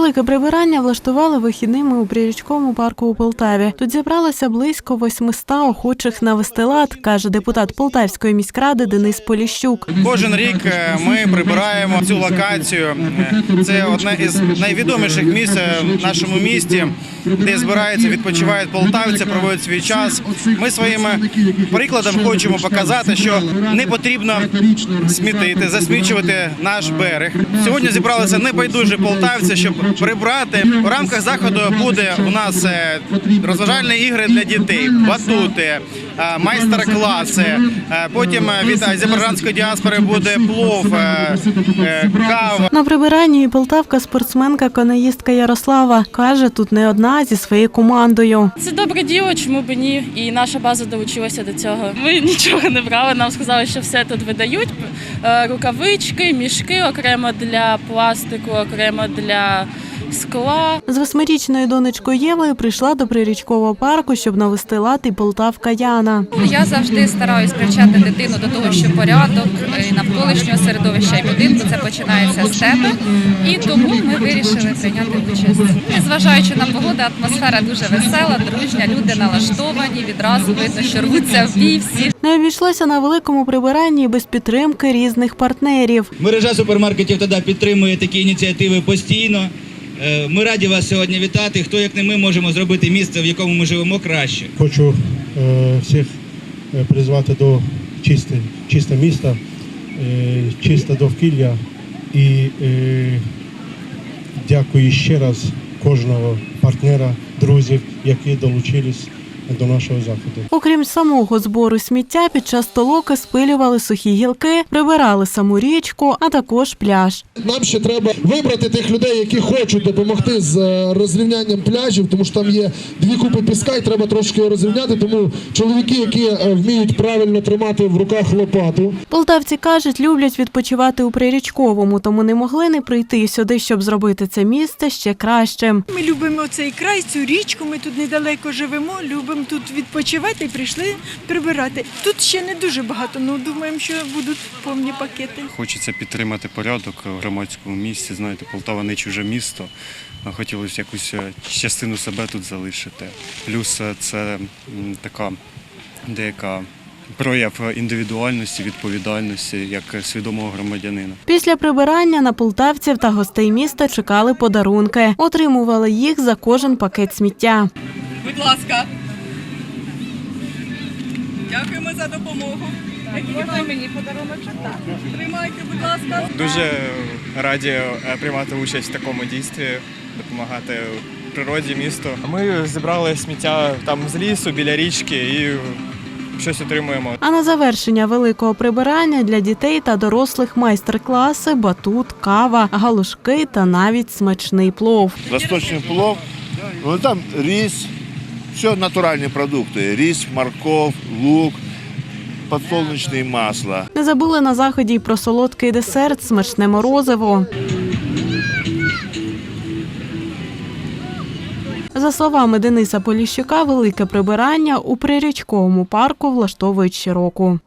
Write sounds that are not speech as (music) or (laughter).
Велике прибирання влаштували вихідними у прирічковому парку у Полтаві. Тут зібралося близько 800 охочих навести лад, каже депутат Полтавської міськради Денис Поліщук. Кожен рік е, ми прибираємо цю локацію. Це одне із найвідоміших місць е, в нашому місті, де збираються, відпочивають полтавці, проводять свій час. Ми своїм прикладом хочемо показати, що не потрібно смітити, засмічувати наш берег. Сьогодні зібралися небайдужі полтавці, щоб прибрати. У рамках заходу буде у нас е, розважальні ігри для дітей, батути, е, майстер-класи. Е, Потім від азербайджанської діаспори буде плов, кава. На прибиранні і полтавка спортсменка каноїстка Ярослава каже, тут не одна зі своєю командою. Це добре діло, чому б ні? І наша база долучилася до цього. Ми (laughs) нічого не брали. Нам сказали, що все тут видають: рукавички, мішки окремо для пластику, окремо для скла. З восьмирічною донечкою Євою прийшла до прирічкового парку, щоб навести лад і полтавка Яна. Я завжди стараюсь привчати дитину до того, що порядок е, і навколишнього середовища і будинку це починається з тебе. І тому ми вирішили прийняти участь. Незважаючи на погоду, атмосфера дуже весела, дружня, люди налаштовані. Відразу видно, що рвуться в бій всі Не обійшлося на великому прибиранні без підтримки різних партнерів. Мережа супермаркетів тоді підтримує такі ініціативи постійно. Е, Ми раді вас сьогодні вітати. Хто як не ми можемо зробити місце, в якому ми живемо краще. Хочу е, всіх е, призвати до чисте, чисте міста, чисте довкілля і дякую ще раз кожного партнера, друзів, які долучились до нашого заходу. Окрім самого збору сміття, під час толоки спилювали сухі гілки, прибирали саму річку, а також пляж. Нам ще треба вибрати тих людей, які хочуть допомогти з е, розрівнянням пляжів, тому що там є дві купи піска, і треба трошки його розрівняти. Тому чоловіки, які е, вміють правильно тримати в руках лопату, Полтавці кажуть, люблять відпочивати у прирічковому, тому не могли не прийти сюди, щоб зробити це місце ще кращим. Ми любимо цей край, цю річку. Ми тут недалеко живемо, любимо тут відпочивати і прийшли прибирати. Тут ще не дуже багато, але думаємо, що будуть повні пакети. Хочеться підтримати порядок в громадському місці. Знаєте, Полтава не чуже місто. Хотілося якусь е, частину себе тут залишити. Плюс е, це така деяка прояв індивідуальності, відповідальності як свідомого громадянина. Після прибирання на полтавців та гостей міста чекали подарунки. Отримували їх за кожен пакет сміття. Будь ласка. Дякуємо за допомогу. Можна мені подаруночок? Так. Тримайте, будь ласка. Дуже раді е, приймати участь в такому дійстві, допомагати природі, місту. Ми зібрали сміття там з лісу біля річки і щось отримуємо. А на завершення великого прибирання для дітей та дорослих майстер-класи, батут, кава, галушки та навіть смачний плов. Восточний плов, ну там рис, все натуральні продукти. ріс, морков, лук, подсолнечне масло. Не забули на заході й про солодкий десерт, смачне морозиво. За словами Дениса Поліщука, велике прибирання у прирічковому парку влаштовують щороку.